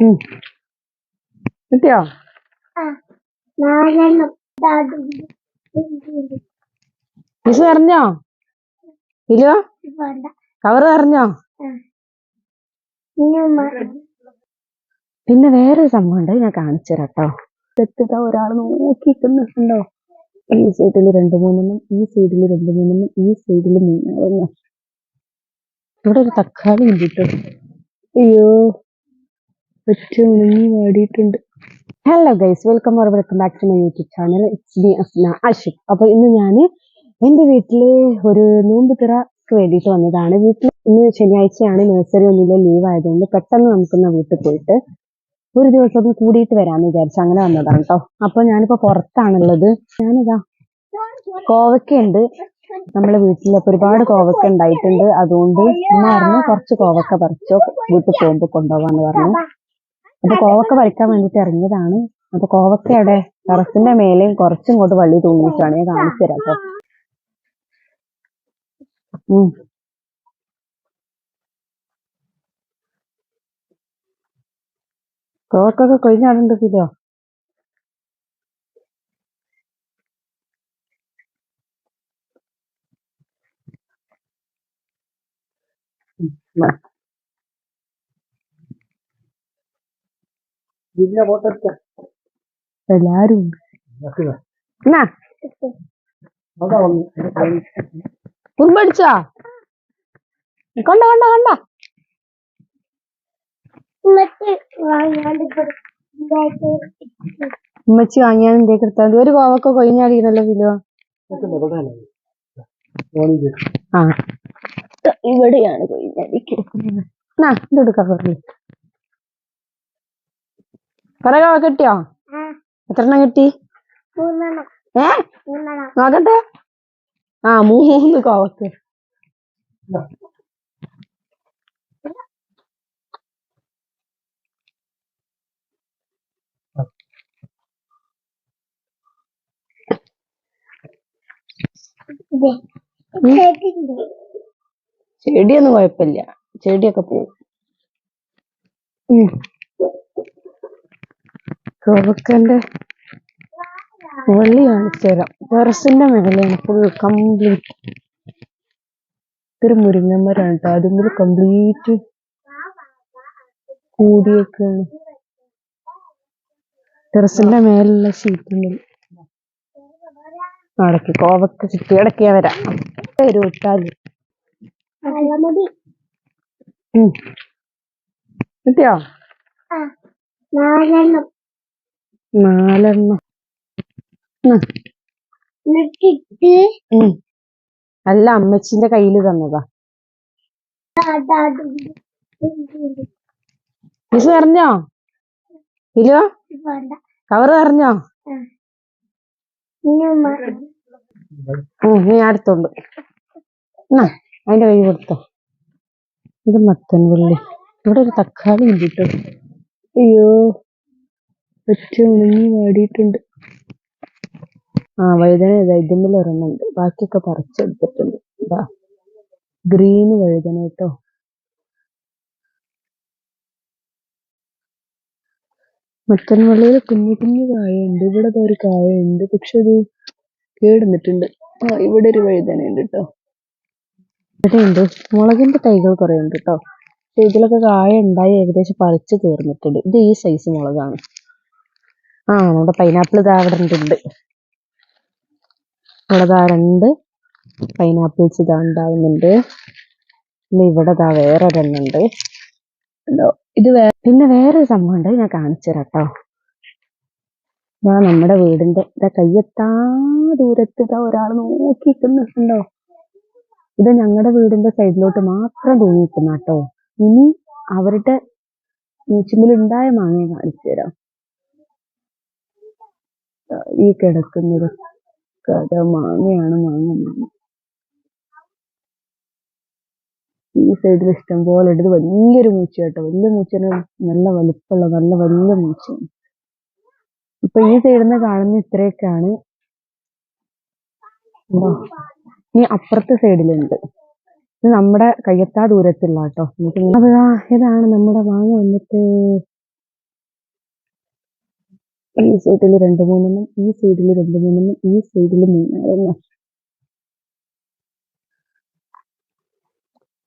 കിട്ടിയോ? മിസ് അറിഞ്ഞോ ഇല്ലോ? കവറ് അറിഞ്ഞോ ഇനി പിന്നെ വേറെ സംഭവം ഉണ്ട്. ഞാൻ കാണിച്ചു കേട്ടോ തെറ്റിതാ ഒരാൾ നോക്കിക്കുന്നുണ്ടോ ഈ സൈഡിൽ രണ്ട് മൂന്നെണ്ണം ഈ സൈഡിൽ രണ്ട് മൂന്നെണ്ണം ഈ സൈഡിൽ മൂന്നെണ്ണം. ഇവിടെ ഒരു തക്കാളി ഉണ്ട് കേട്ടോ അയ്യോ. ഒറ്റ ഉണങ്ങി വാടിയിട്ടുണ്ട് hello guys welcome or welcome back to my YouTube channel it's me Asna Ashif അപ്പൊ ഇന്ന് ഞാൻ എന്റെ വീട്ടിൽ ഒരു നോമ്പ് തുറക്ക് വേണ്ടിയിട്ട് വന്നതാണ്. വീട്ടിൽ ഇന്ന് ശനിയാഴ്ചയാണ് നഴ്സറി ഒന്നുമില്ല ലീവ് ആയതുകൊണ്ട് പെട്ടെന്ന് നമുക്കൊന്ന് വീട്ടിൽ പോയിട്ട് ഒരു ദിവസം ഒന്ന് കൂടിയിട്ട് വരാന്ന് വിചാരിച്ചു അങ്ങനെ വന്നതാണ് കേട്ടോ അപ്പൊ ഞാനിപ്പോ പുറത്താണുള്ളത്. ഞാനിതാ കോവക്കയുണ്ട്. നമ്മളെ വീട്ടിലൊക്കെ ഒരുപാട് കോവക്ക ഉണ്ടായിട്ടുണ്ട്. അതുകൊണ്ട് ഉമ്മ പറഞ്ഞു കുറച്ച് കോവക്ക പറിച്ചോ വീട്ടിൽ പോകുമ്പോൾ കൊണ്ടുപോകാന്ന് പറഞ്ഞു. അപ്പൊ കോവക്ക പറിക്കാൻ വേണ്ടിട്ട് ഇറങ്ങിയതാണ്. അപ്പൊ കോവക്ക അവിടെ ടെറസിന്റെ മേലെയും കുറച്ചും ഇങ്ങോട്ട് വള്ളി തൂങ്ങിയിട്ടാണ് ഞാൻ കാണിച്ചു തരാം ഉം. കോവക്കൊക്കെ കൊഴിഞ്ഞാടുണ്ട് കിലോ ഇതിന്റെ ഫോട്ടോ എല്ലാരും. ഉറുമ്പടിച്ചാ കണ്ട കണ്ട കണ്ട. ഉമ്മച്ചി വാങ്ങിയാൽ എന്റെ എടുത്താൽ ഒരു കോവക്ക കൊഴിഞ്ഞാടിക്കണല്ലോ കിലോ ആ. ദാ ഇവിടെയാണ് കൊഴിഞ്ഞാടി കിടക്കുന്നത് എന്നാ ഇതെടുക്കാം പറഞ്ഞു. കോവക്ക കിട്ടിയോ? എത്ര എണ്ണം കിട്ടി? ഏ? നോക്കട്ടെ. ആ മൂന്ന് കോവക്ക്. ചെടിയൊന്നും കുഴപ്പമില്ല. ചെടിയൊക്കെ പോവും. ഉം. വെള്ളിയാണ് വള്ളി ടെറസിന്റെ തരാം മേലെയാണ് ഫുൾ കംപ്ലീറ്റ് ഇത്തിരി മുരിങ്ങന്മാരാണ്. കേട്ടോ അതിൽ കംപ്ലീറ്റ് കൂടിയൊക്കെയാണ് ടെറസിന്റെ മേലുള്ള ഷീറ്റിൽ അടക്കി കോവക്ക ചുറ്റി അടക്കിയാ വരാം. നല്ലമതി ഉം. കിട്ടിയോ? നാലെണ്ണം. അല്ല അമ്മച്ചിന്റെ കയ്യിൽ തന്നതാ. ഇത് അറിഞ്ഞോ ഇല്ലോ? കവറ് അറിഞ്ഞോ നീ അടുത്തുണ്ട്. അതിന്റെ കൈ കൊടുത്തോ. ഇത് മത്തൻ വെള്ളി ഇവിടെ ഒരു തക്കാളി ഉണ്ട് കേട്ടോ അയ്യോ. ഒറ്റ ഉണങ്ങി വാടിയിട്ടുണ്ട്. ആ വഴുതന ഇതാ ഇതിന്മേൽ ഒരെണ്ണമുണ്ട് ബാക്കിയൊക്കെ പറിച്ചെടുത്തിട്ടുണ്ട് ഇതാ ഗ്രീൻ വഴുതന കേട്ടോ. മത്തൻ കുഞ്ഞു കുഞ്ഞു കായുണ്ട്. ഇവിടെ ഒരു കായുണ്ട്. പക്ഷെ അത് കേടുന്നിട്ടുണ്ട്. ആ ഇവിടെ ഒരു വഴുതന ഉണ്ട് കേട്ടോ. ഇവിടെ ഉണ്ട്. മുളകിന്റെ തൈകൾ കുറേ ഉണ്ട് കേട്ടോ. ഇതിലൊക്കെ കായ ഉണ്ടായി ഏകദേശം പറിച്ചു തീർന്നിട്ടുണ്ട്. ഇത് ഈ സൈസ് മുളകാണ്. ആ നമ്മുടെ പൈനാപ്പിൾ ഇതാ അവിടെ ഉണ്ട് ഇവിടെ ഇതാ രണ്ട് പൈനാപ്പിൾസ് ഇതാ ഉണ്ടാവുന്നുണ്ട് പിന്നെ ഇവിടെ ഇതാ വേറെ ഒരെണ്ണുണ്ട് ഇത് പിന്നെ വേറൊരു സംഭവം ഉണ്ട് ഞാൻ കാണിച്ചു തരാം കേട്ടോ ഞാൻ നമ്മുടെ വീടിന്റെ ഇതാ കയ്യെത്താ ദൂരത്ത് ഇതാ ഒരാൾ നോക്കി നിൽക്കുന്നുണ്ടോ? ഇത് ഞങ്ങളുടെ വീടിന്റെ സൈഡിലോട്ട് മാത്രം തൂങ്ങിക്കുന്ന കേട്ടോ ഇനി അവരുടെ മൂച്ചുമ്പിൽ ഉണ്ടായ മാങ്ങ കാണിച്ചു തരാം. ഈ കിടക്കുന്നത് കഥ മാങ്ങയാണ് മാങ്ങ മാങ്ങ ഈ സൈഡിൽ ഇഷ്ടം പോലെ ഇത് വലിയൊരു മൂച്ച കേട്ടോ വലിയ മൂച്ചന് നല്ല വലുപ്പുള്ള നല്ല വലിയ മൂച്ചയാണ്. ഇപ്പൊ ഈ സൈഡിൽ നിന്ന് കാണുന്ന ഇത്രയൊക്കെയാണ്? ഈ അപ്പുറത്തെ സൈഡിലുണ്ട്. ഇത് നമ്മുടെ കയ്യത്താ ദൂരത്തുള്ള കേട്ടോ നമുക്ക് ഇതാണ് നമ്മുടെ മാങ്ങ വന്നിട്ട്. ഈ സൈഡിൽ രണ്ട് മൂന്നെണ്ണം ഈ സൈഡിൽ രണ്ട് മൂന്നെണ്ണം ഈ സൈഡിൽ മൂന്നെണ്ണം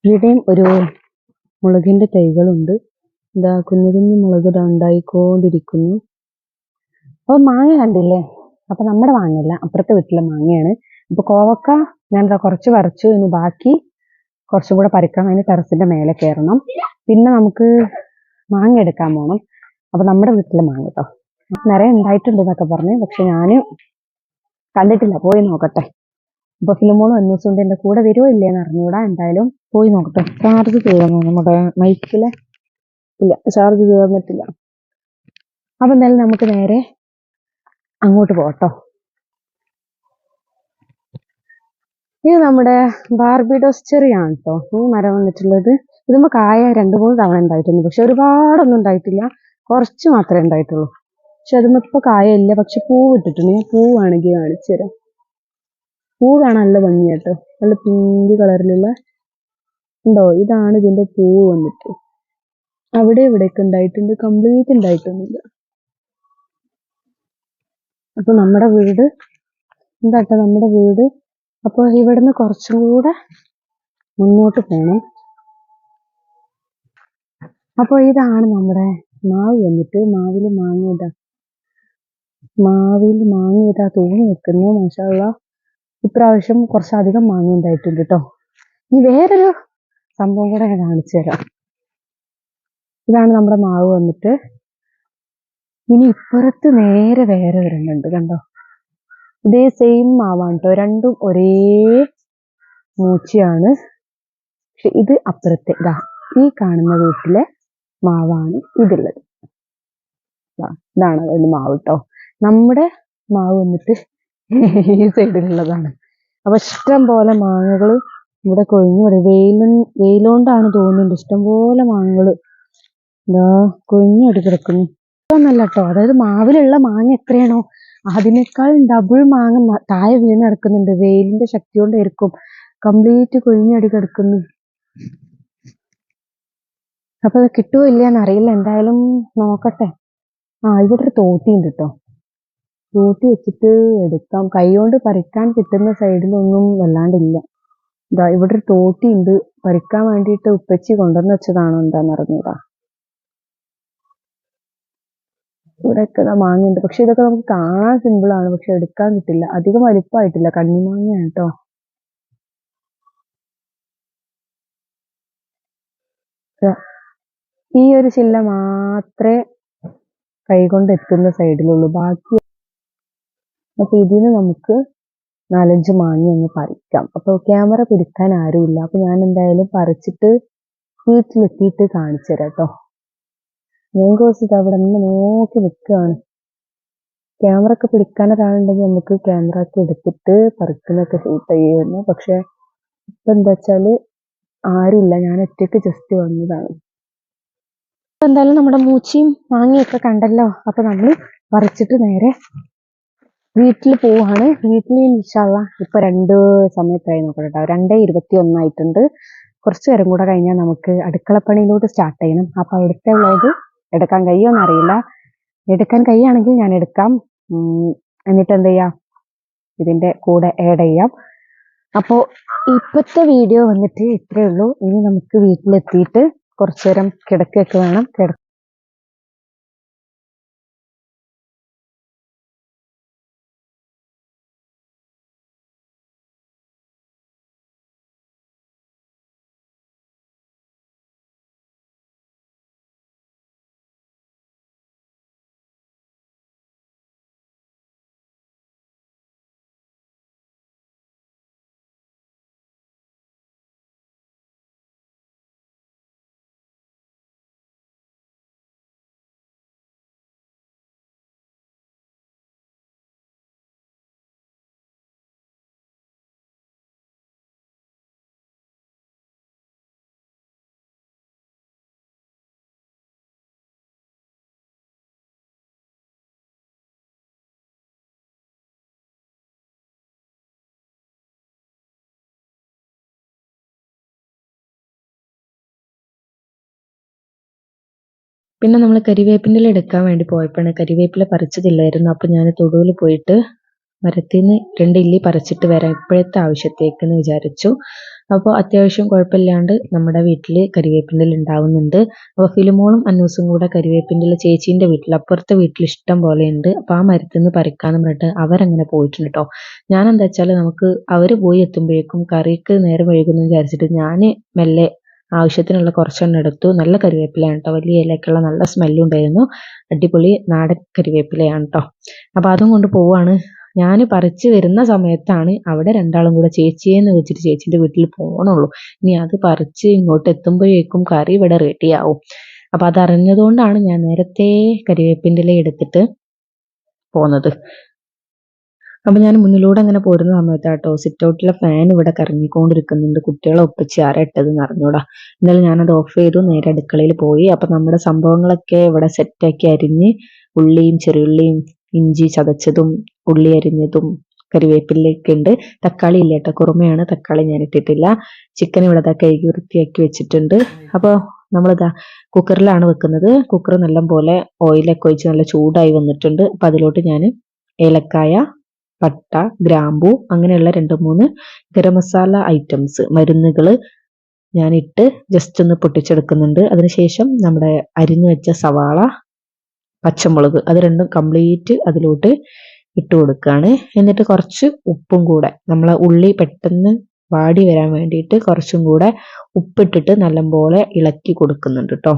ഇവിടെയും ഒരു മുളകിന്റെ തൈകളുണ്ട്. ഇതാ കുഞ്ഞു കുഞ്ഞു മുളക് ഉണ്ടായിക്കൊണ്ടിരിക്കുന്നു. അപ്പൊ മാങ്ങ കണ്ടില്ലേ? അപ്പൊ നമ്മുടെ മാങ്ങയല്ല അപ്പുറത്തെ വീട്ടിലെ മാങ്ങയാണ്. അപ്പൊ കോവക്ക ഞാൻ കുറച്ച് പറിച്ചു ഇനി ബാക്കി കുറച്ചും കൂടെ പറിക്കാൻ അതിന് ടെറസിന്റെ മേലെ കയറണം. പിന്നെ നമുക്ക് മാങ്ങ എടുക്കാൻ പോകണം അപ്പൊ നമ്മുടെ വീട്ടിലെ മാങ്ങ കേട്ടോ. നിറയെ ഉണ്ടായിട്ടുണ്ട് എന്നൊക്കെ പറഞ്ഞു. പക്ഷെ ഞാൻ കണ്ടിട്ടില്ല. പോയി നോക്കട്ടെ. അപ്പൊ ഫിലിമോളും അന്വേഷിച്ചുകൊണ്ട് എന്റെ കൂടെ വരുമോ ഇല്ലേന്ന് അറിഞ്ഞൂടാ. എന്തായാലും പോയി നോക്കട്ടെ. ചാർജ് തീർന്നു? നമ്മുടെ മൈക്കിലെ ഇല്ല. ചാർജ് തീർന്നിട്ടില്ല. അപ്പൊ എന്തായാലും നമുക്ക് നേരെ അങ്ങോട്ട് പോട്ടോ ഇത് നമ്മുടെ ബാർബിഡോസ് ചെറിയാണ് കേട്ടോ ഈ മരം വന്നിട്ടുള്ളത്. ഇതുമ്പോ കായ രണ്ട് മൂന്ന് തവണ ഉണ്ടായിട്ടുണ്ട്. പക്ഷെ ഒരുപാടൊന്നും ഉണ്ടായിട്ടില്ല. കുറച്ച് മാത്രമേ ഉണ്ടായിട്ടുള്ളൂ. പക്ഷെ അതുമ്പോ ഇപ്പൊ കായ ഇല്ല പക്ഷെ പൂവ് ഇട്ടിട്ടുണ്ട്. ഞാൻ പൂവാണെങ്കിൽ കാണിച്ചു തരാം. പൂ കാണാൻ നല്ല ഭംഗിയാട്ടോ. നല്ല പിങ്ക് കളറിലുള്ള ഉണ്ടോ? ഇതാണ് ഇതിന്റെ പൂവ് വന്നിട്ട്. അവിടെ ഇവിടെയൊക്കെ ഉണ്ടായിട്ടുണ്ട്. കംപ്ലീറ്റ് ഉണ്ടായിട്ടൊന്നുമില്ല. അപ്പൊ നമ്മുടെ വീട് എന്താട്ടോ? നമ്മുടെ വീട്. അപ്പൊ ഇവിടുന്ന് കുറച്ചും കൂടെ മുന്നോട്ട് പോകണം അപ്പൊ ഇതാണ് നമ്മുടെ മാവ് വന്നിട്ട്. മാവിൽ മാങ്ങ ഇതാ. മാവിൽ മാങ്ങ ഇതാ തൂങ്ങി നിൽക്കുന്നു മാഷാള്ള ഇപ്രാവശ്യം കുറച്ചധികം മാങ്ങ ഉണ്ടായിട്ടുണ്ട് കേട്ടോ ഇനി വേറൊരു സംഭവം കൂടെ ഞാൻ കാണിച്ചു തരാം. ഇതാണ് നമ്മുടെ മാവ് വന്നിട്ട്. ഇനി ഇപ്പുറത്ത് നേരെ വേറെ വരുന്നുണ്ട് കണ്ടോ? ഇതേ സെയിം മാവാണ് കേട്ടോ രണ്ടും ഒരേ മൂച്ചയാണ്. പക്ഷെ ഇത് അപ്പുറത്തെ ഇതാ ഈ കാണുന്ന വീട്ടിലെ മാവാണ് ഇതുള്ളത് ഇതാണ് അതിന്റെ മാവ് കേട്ടോ നമ്മുടെ മാവ് വന്നിട്ട് ഈ സൈഡിലുള്ളതാണ്. അപ്പൊ ഇഷ്ടം പോലെ മാങ്ങകൾ ഇവിടെ കൊഴിഞ്ഞു വരും വെയിലും തോന്നുന്നുണ്ട്. ഇഷ്ടം പോലെ മാങ്ങകൾ ഇതാ കൊഴിഞ്ഞടി കിടക്കുന്നു. ഒന്നല്ല കേട്ടോ അതായത് മാവിലുള്ള മാങ്ങ എത്രയാണോ അതിനേക്കാൾ ഡബിൾ മാങ്ങ താഴെ വീണ് കിടക്കുന്നുണ്ട്. വെയിലിന്റെ ശക്തി കൊണ്ടായിരിക്കും കംപ്ലീറ്റ് കൊഴിഞ്ഞടി കിടക്കുന്നു. അപ്പൊ അത് കിട്ടുമോ ഇല്ല അറിയില്ല. എന്തായാലും നോക്കട്ടെ. ആ ഇവിടെ ഒരു തോത്തിയുണ്ട് ഉണ്ട് കേട്ടോ വെച്ചിട്ട് എടുക്കാം. കൈകൊണ്ട് പറിക്കാൻ കിട്ടുന്ന സൈഡിലൊന്നും വല്ലാണ്ടില്ല. ഇതാ ഇവിടെ ഒരു തോട്ടി ഉണ്ട് പറിക്കാൻ വേണ്ടിയിട്ട് ഉപ്പച്ചി കൊണ്ടുവന്ന് വെച്ചതാണോ എന്താന്ന് അറിഞ്ഞൂടാ. ഇവിടെയൊക്കെ മാങ്ങയുണ്ട്. പക്ഷെ ഇതൊക്കെ നമുക്ക് കാണാൻ സിമ്പിൾ ആണ്. പക്ഷെ എടുക്കാൻ കിട്ടില്ല. അധികം വലിപ്പമായിട്ടില്ല. കണ്ണിമാങ്ങയാണ് കേട്ടോ. ഈ ഒരു ചില്ല മാത്രമേ കൈകൊണ്ട് എത്തുന്ന സൈഡിലുള്ളൂ ബാക്കി അപ്പൊ ഇതിന് നമുക്ക് നാലഞ്ച് മാങ്ങ ഒന്ന് പറിക്കാം. അപ്പൊ ക്യാമറ പിടിക്കാൻ ആരുമില്ല. അപ്പൊ ഞാൻ എന്തായാലും പറിച്ചിട്ട് വീട്ടിലെത്തിയിട്ട് കാണിച്ചു തരാം കേട്ടോ മാങ്കോസ് ഇത് അവിടെ നിന്ന് നോക്കി നിൽക്കുകയാണ്. ക്യാമറ ഒക്കെ പിടിക്കാൻ ഒരാളുണ്ടെങ്കിൽ നമുക്ക് ക്യാമറ ഒക്കെ എടുത്തിട്ട് പറിക്കുന്നൊക്കെ ഷൂട്ട് ചെയ്യുമായിരുന്നു. പക്ഷെ ഇപ്പൊ എന്താ വെച്ചാൽ ആരുമില്ല. ഞാൻ ഒറ്റയ്ക്ക് ജസ്റ്റ് വന്നതാണ്. അപ്പൊ എന്തായാലും നമ്മുടെ മൂച്ചിയും മാങ്ങയൊക്കെ കണ്ടല്ലോ. അപ്പൊ നമ്മൾ പറിച്ചിട്ട് നേരെ വീട്ടിൽ പോവാണ്. വീട്ടിൽ ഇൻഷാല്ല ഇപ്പൊ രണ്ട് സമയത്തായി നോക്കട്ടോ ട്ടോ. രണ്ടേ ഇരുപത്തി ഒന്നായിട്ടുണ്ട് കുറച്ച് നേരം കൂടെ കഴിഞ്ഞാൽ നമുക്ക് അടുക്കളപ്പണിയിലോട്ട് സ്റ്റാർട്ട് ചെയ്യണം. അപ്പൊ അവിടുത്തെ വ്ളോഗ് എടുക്കാൻ കഴിയുമെന്ന് അറിയില്ല. എടുക്കാൻ കഴിയുകയാണെങ്കിൽ ഞാൻ എടുക്കാം. എന്നിട്ട് എന്ത് ചെയ്യാം? ഇതിന്റെ കൂടെ ആഡ് ചെയ്യാം. അപ്പോ ഇപ്പത്തെ വീഡിയോ വന്നിട്ട് ഇത്രയേ ഉള്ളൂ. ഇനി നമുക്ക് വീട്ടിലെത്തിയിട്ട് കുറച്ചു നേരം കിടക്കുകയൊക്കെ വേണം. കിട പിന്നെ നമ്മൾ കരിവേപ്പിന്റെ എടുക്കാൻ വേണ്ടി പോയപ്പോഴാണ് കരിവേപ്പില പറിച്ചതില്ലായിരുന്നു. അപ്പോൾ ഞാൻ തൊടുവിൽ പോയിട്ട് മരത്തിൽ നിന്ന് രണ്ട് ഇല്ലി പറിച്ചിട്ട് വരാം. ഇപ്പോഴത്തെ ആവശ്യത്തേക്കെന്ന് വിചാരിച്ചു. അപ്പോൾ അത്യാവശ്യം കുഴപ്പമില്ലാണ്ട് നമ്മുടെ വീട്ടിൽ കരിവേപ്പിന്റെ ഉണ്ടാവുന്നുണ്ട്. അപ്പോൾ ഫിലിമോളും അന്നൂസും കൂടെ കരിവേപ്പിന്റെ ചേച്ചീന്റെ വീട്ടിൽ അപ്പുറത്തെ വീട്ടിൽ ഇഷ്ടം പോലെ ഉണ്ട് അപ്പോൾ ആ മരത്തിൽ നിന്ന് പറിക്കാമെന്ന് പറഞ്ഞിട്ട് അവരങ്ങനെ പോയിട്ടുണ്ട് കേട്ടോ ഞാൻ എന്താ വെച്ചാൽ നമുക്ക് അവർ പോയി എത്തുമ്പോഴേക്കും കറിക്ക് നേരം വൈകുന്നു വിചാരിച്ചിട്ട് ഞാൻ മെല്ലെ ആവശ്യത്തിനുള്ള കുറച്ചെണ്ണം എടുത്തു. നല്ല കരുവേപ്പിലയാണ് കേട്ടോ വലിയ ഇലക്കുള്ള നല്ല സ്മെല്ലും ഉണ്ടായിരുന്നു. അടിപൊളി നാടൻ കരുവേപ്പിലയാണ് കേട്ടോ അപ്പോൾ അതും കൊണ്ട് പോവാണ്. ഞാൻ പറിച്ച് വരുന്ന സമയത്താണ് അവിടെ രണ്ടാളും കൂടെ ചേച്ചിയെന്ന് വെച്ചിട്ട് ചേച്ചിന്റെ വീട്ടിൽ പോകണുള്ളൂ ഇനി അത് പറിച്ച് ഇങ്ങോട്ട് എത്തുമ്പോഴേക്കും കറി ഇവിടെ റെഡിയാവും അപ്പം അതറിഞ്ഞതുകൊണ്ടാണ് ഞാൻ നേരത്തെ കരിവേപ്പിന്റെ ഇല എടുത്തിട്ട് പോന്നത്. അപ്പം ഞാൻ മുന്നിലൂടെ അങ്ങനെ പോരുന്ന സമയത്താട്ടോ സിറ്റ് ഔട്ടിലെ ഫാൻ ഇവിടെ കറങ്ങിക്കൊണ്ടിരിക്കുന്നുണ്ട്. കുട്ടികളെ ഒപ്പിച്ച് ആരാ ഇട്ടതെന്ന് അറിഞ്ഞൂടാ. എന്നാലും ഞാനത് ഓഫ് ചെയ്തു നേരെ അടുക്കളയിൽ പോയി. അപ്പം നമ്മുടെ സംഭവങ്ങളൊക്കെ ഇവിടെ സെറ്റാക്കി അരിഞ്ഞ് ഉള്ളിയും ചെറിയുള്ളിയും ഇഞ്ചി ചതച്ചതും ഉള്ളി അരിഞ്ഞതും കരിവേപ്പിലൊക്കെ ഉണ്ട്. തക്കാളി ഇല്ല കേട്ടോ കുറുമയാണ്. തക്കാളി ഞാൻ ഇട്ടിട്ടില്ല. ചിക്കൻ ഇവിടെ കഴുകി വൃത്തിയാക്കി വെച്ചിട്ടുണ്ട്. അപ്പോൾ നമ്മളിതാ കുക്കറിലാണ് വെക്കുന്നത്. കുക്കർ നല്ലപോലെ ഓയിലൊക്കെ ഒഴിച്ച് നല്ല ചൂടായി വന്നിട്ടുണ്ട്. അപ്പം അതിലോട്ട് ഞാൻ ഏലക്കായ പട്ട ഗ്രാമ്പു അങ്ങനെയുള്ള രണ്ട് മൂന്ന് ഗരം മസാല ഐറ്റംസ് മരുന്നുകൾ ഞാനിട്ട് ജസ്റ്റ് ഒന്ന് പൊട്ടിച്ചെടുക്കുന്നുണ്ട്. അതിനുശേഷം നമ്മുടെ അരിഞ്ഞു വെച്ച സവാള പച്ചമുളക് അത് രണ്ടും കംപ്ലീറ്റ് അതിലോട്ട് ഇട്ട് കൊടുക്കുകയാണ്. എന്നിട്ട് കുറച്ച് ഉപ്പും കൂടെ നമ്മളെ ഉള്ളി പെട്ടെന്ന് വാടി വരാൻ വേണ്ടിയിട്ട് കുറച്ചും കൂടെ ഉപ്പിട്ടിട്ട് നല്ലപോലെ ഇളക്കി കൊടുക്കുന്നുണ്ട് കേട്ടോ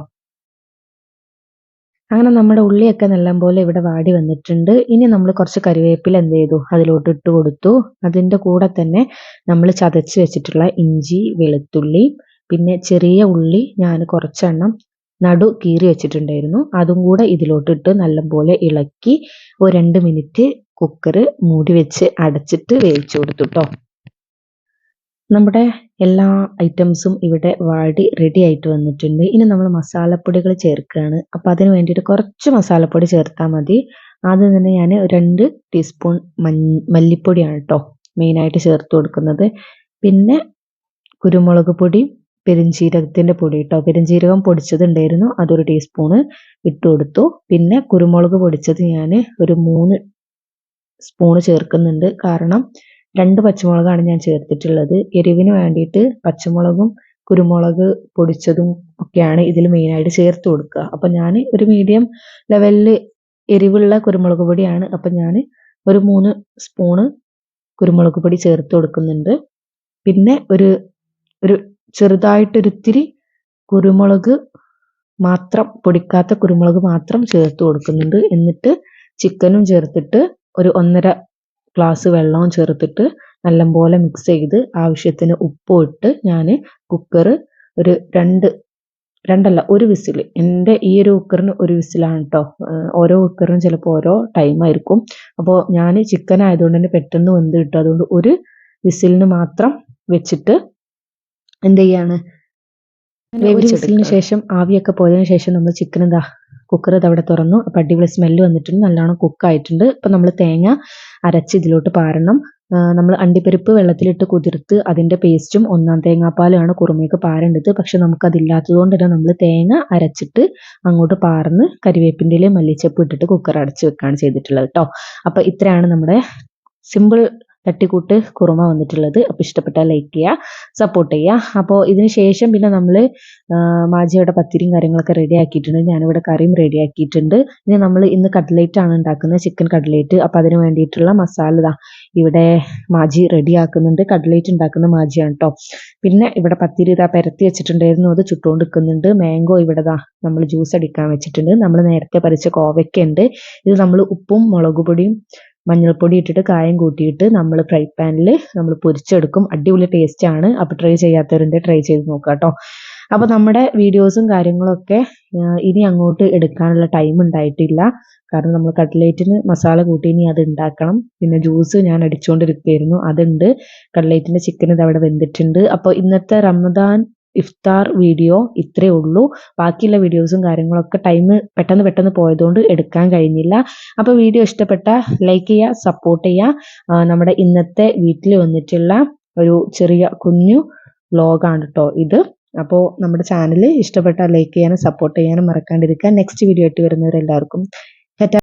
അങ്ങനെ നമ്മുടെ ഉള്ളിയൊക്കെ നല്ലപോലെ ഇവിടെ വാടി വന്നിട്ടുണ്ട്. ഇനി നമ്മൾ കുറച്ച് കറിവേപ്പില എന്ത് ചെയ്തു? അതിലോട്ട് ഇട്ട് കൊടുത്തു. അതിന്റെ കൂടെ തന്നെ നമ്മൾ ചതച്ച് വെച്ചിട്ടുള്ള ഇഞ്ചി വെളുത്തുള്ളി പിന്നെ ചെറിയ ഉള്ളി ഞാൻ കുറച്ചെണ്ണം നടു കീറി വെച്ചിട്ടുണ്ടായിരുന്നു. അതും കൂടെ ഇതിലോട്ടിട്ട് നല്ലപോലെ ഇളക്കി ഒരു രണ്ട് മിനിറ്റ് കുക്കർ മൂടി വെച്ച് അടച്ചിട്ട് വേവിച്ചു കൊടുത്തു കേട്ടോ നമ്മുടെ എല്ലാ ഐറ്റംസും ഇവിടെ വാടി റെഡി ആയിട്ട് വന്നിട്ടുണ്ട്. ഇനി നമ്മൾ മസാലപ്പൊടികൾ ചേർക്കുകയാണ്. അപ്പം അതിന് വേണ്ടിയിട്ട് കുറച്ച് മസാലപ്പൊടി ചേർത്താൽ മതി. ആദ്യം തന്നെ ഞാൻ രണ്ട് ടീസ്പൂൺ മല്ലിപ്പൊടിയാണ് കേട്ടോ മെയിനായിട്ട് ചേർത്ത് കൊടുക്കുന്നത്. പിന്നെ കുരുമുളക് പൊടി പെരിഞ്ചീരകത്തിന്റെ പൊടി കേട്ടോ പെരുംജീരകം പൊടിച്ചതുണ്ടായിരുന്നു. അതൊരു ടീസ്പൂണ് ഇട്ട് കൊടുത്തു. പിന്നെ കുരുമുളക് പൊടിച്ചത് ഞാൻ ഒരു മൂന്ന് സ്പൂണ് ചേർക്കുന്നുണ്ട്. കാരണം രണ്ട് പച്ചമുളകാണ് ഞാൻ ചേർത്തിട്ടുള്ളത്. എരിവിന് വേണ്ടിയിട്ട് പച്ചമുളകും കുരുമുളക് പൊടിച്ചതും ഒക്കെയാണ് ഇതിൽ മെയിനായിട്ട് ചേർത്ത് കൊടുക്കുക. അപ്പം ഞാൻ ഒരു മീഡിയം ലെവലിൽ എരിവുള്ള കുരുമുളക് പൊടിയാണ്. അപ്പം ഞാൻ ഒരു മൂന്ന് സ്പൂണ് കുരുമുളക് പൊടി ചേർത്ത് കൊടുക്കുന്നുണ്ട്. പിന്നെ ഒരു ഒരു ചെറുതായിട്ടൊരിത്തിരി കുരുമുളക് മാത്രം പൊടിക്കാത്ത കുരുമുളക് മാത്രം ചേർത്ത് കൊടുക്കുന്നുണ്ട്. എന്നിട്ട് ചിക്കനും ചേർത്തിട്ട് ഒരു ഒന്നര ഗ്ലാസ് വെള്ളവും ചേർത്തിട്ട് നല്ലപോലെ മിക്സ് ചെയ്ത് ആവശ്യത്തിന് ഉപ്പും ഇട്ട് ഞാൻ കുക്കർ ഒരു രണ്ട് രണ്ടല്ല ഒരു വിസിൽ. എന്റെ ഈ ഒരു കുക്കറിന് ഒരു വിസിലാണ് കേട്ടോ ഓരോ കുക്കറിനും ചിലപ്പോൾ ഓരോ ടൈം ആയിരിക്കും. അപ്പോൾ ഞാൻ ചിക്കൻ ആയതുകൊണ്ട് തന്നെ പെട്ടെന്ന് വെന്ത് കിട്ടും. അതുകൊണ്ട് ഒരു വിസിലിന് മാത്രം വെച്ചിട്ട് എന്ത് ചെയ്യാണ്? ഒരു വിസിലിന് ശേഷം ആവിയൊക്കെ പോയതിനു ശേഷം നമ്മൾ ചിക്കൻ എന്താ കുക്കർ ഇതവിടെ അവിടെ തുറന്നു. അപ്പം അടിപൊളി സ്മെല്ല് വന്നിട്ടുണ്ട്. നല്ലോണം കുക്കായിട്ടുണ്ട് ഇപ്പം നമ്മൾ തേങ്ങ അരച്ച് ഇതിലോട്ട് പാരണം. നമ്മൾ അണ്ടിപ്പരിപ്പ് വെള്ളത്തിലിട്ട് കുതിർത്ത് അതിന്റെ പേസ്റ്റും ഒന്നാം തേങ്ങാപ്പാലുമാണ് കുറുമയ്ക്ക് പാരേണ്ടത്. പക്ഷെ നമുക്കതില്ലാത്തത് കൊണ്ട് തന്നെ നമ്മൾ തേങ്ങ അരച്ചിട്ട് അങ്ങോട്ട് പാർന്ന് കരിവേപ്പിന്റെ മല്ലിച്ചപ്പ് ഇട്ടിട്ട് കുക്കർ അടച്ച് വെക്കുകയാണ് ചെയ്തിട്ടുള്ളത് കേട്ടോ അപ്പം ഇത്രയാണ് നമ്മുടെ സിമ്പിൾ തട്ടിക്കൂട്ട് കുറുമ വന്നിട്ടുള്ളത്. അപ്പോൾ ഇഷ്ടപ്പെട്ടാൽ ലൈക്ക് ചെയ്യുക സപ്പോർട്ട് ചെയ്യുക അപ്പോൾ ഇതിന് ശേഷം പിന്നെ നമ്മൾ മാജിയുടെ പത്തിരിയും കാര്യങ്ങളൊക്കെ റെഡി ആക്കിയിട്ടുണ്ട്. ഞാനിവിടെ കറിയും റെഡി ആക്കിയിട്ടുണ്ട്. ഇനി നമ്മൾ ഇന്ന് കട്ട്ലേറ്റ് ആണ് ഉണ്ടാക്കുന്നത് ചിക്കൻ കട്ട്ലേറ്റ് അപ്പോൾ അതിന് വേണ്ടിയിട്ടുള്ള മസാല ഇതാ ഇവിടെ മാജി റെഡി ആക്കുന്നുണ്ട്. കട്ട്ലേറ്റ് ഉണ്ടാക്കുന്ന മാജിയാണ് കേട്ടോ പിന്നെ ഇവിടെ പത്തിരി ഇതാ പരത്തി വെച്ചിട്ടുണ്ടായിരുന്നു. അത് ചുട്ടുകൊണ്ട് നിൽക്കുന്നുണ്ട് മാംഗോ ഇവിടെ ദാ നമ്മൾ ജ്യൂസ് അടിക്കാൻ വെച്ചിട്ടുണ്ട്. നമ്മൾ നേരത്തെ പരിച്ച കോവയ്ക്ക ഉണ്ട്. ഇത് നമ്മൾ ഉപ്പും മുളക് പൊടിയും മഞ്ഞൾപ്പൊടി ഇട്ടിട്ട് കായം കൂട്ടിയിട്ട് നമ്മൾ ഫ്രൈ പാനിൽ നമ്മൾ പൊരിച്ചെടുക്കും. അടിപൊളി ടേസ്റ്റ് ആണ്. അപ്പോൾ ട്രൈ ചെയ്യാത്തവരുണ്ട് ട്രൈ ചെയ്ത് നോക്കുക കേട്ടോ അപ്പോൾ നമ്മുടെ വീഡിയോസും കാര്യങ്ങളൊക്കെ ഇനി അങ്ങോട്ട് എടുക്കാനുള്ള ടൈം ഉണ്ടായിട്ടില്ല. കാരണം നമ്മൾ കട്ട്ലേറ്റിന് മസാല കൂട്ടി ഇനി അത് ഉണ്ടാക്കണം. പിന്നെ ജ്യൂസ് ഞാൻ അടിച്ചുകൊണ്ടിരിക്കുകയായിരുന്നു അതുണ്ട്. കട്ട്ലേറ്റിന്റെ ചിക്കൻ ഇത് അവിടെ വെന്തിട്ടുണ്ട്. അപ്പോൾ ഇന്നത്തെ റമദാൻ ഇഫ്താർ വീഡിയോ ഇത്രയേ ഉള്ളൂ. ബാക്കിയുള്ള വീഡിയോസും കാര്യങ്ങളൊക്കെ ടൈം പെട്ടെന്ന് പെട്ടെന്ന് പോയതുകൊണ്ട് എടുക്കാൻ കഴിഞ്ഞില്ല. അപ്പോൾ വീഡിയോ ഇഷ്ടപ്പെട്ട ലൈക്ക് ചെയ്യുക സപ്പോർട്ട് ചെയ്യുക നമ്മുടെ ഇന്നത്തെ വീട്ടിൽ വന്നിട്ടുള്ള ഒരു ചെറിയ കുഞ്ഞു വ്ലോഗാണ് കേട്ടോ ഇത്. അപ്പോൾ നമ്മുടെ ചാനൽ ഇഷ്ടപ്പെട്ട ലൈക്ക് ചെയ്യാനും സപ്പോർട്ട് ചെയ്യാനും മറക്കാണ്ടിരിക്കുക. നെക്സ്റ്റ് വീഡിയോ ആയിട്ട് വരുന്നവരെല്ലാവർക്കും.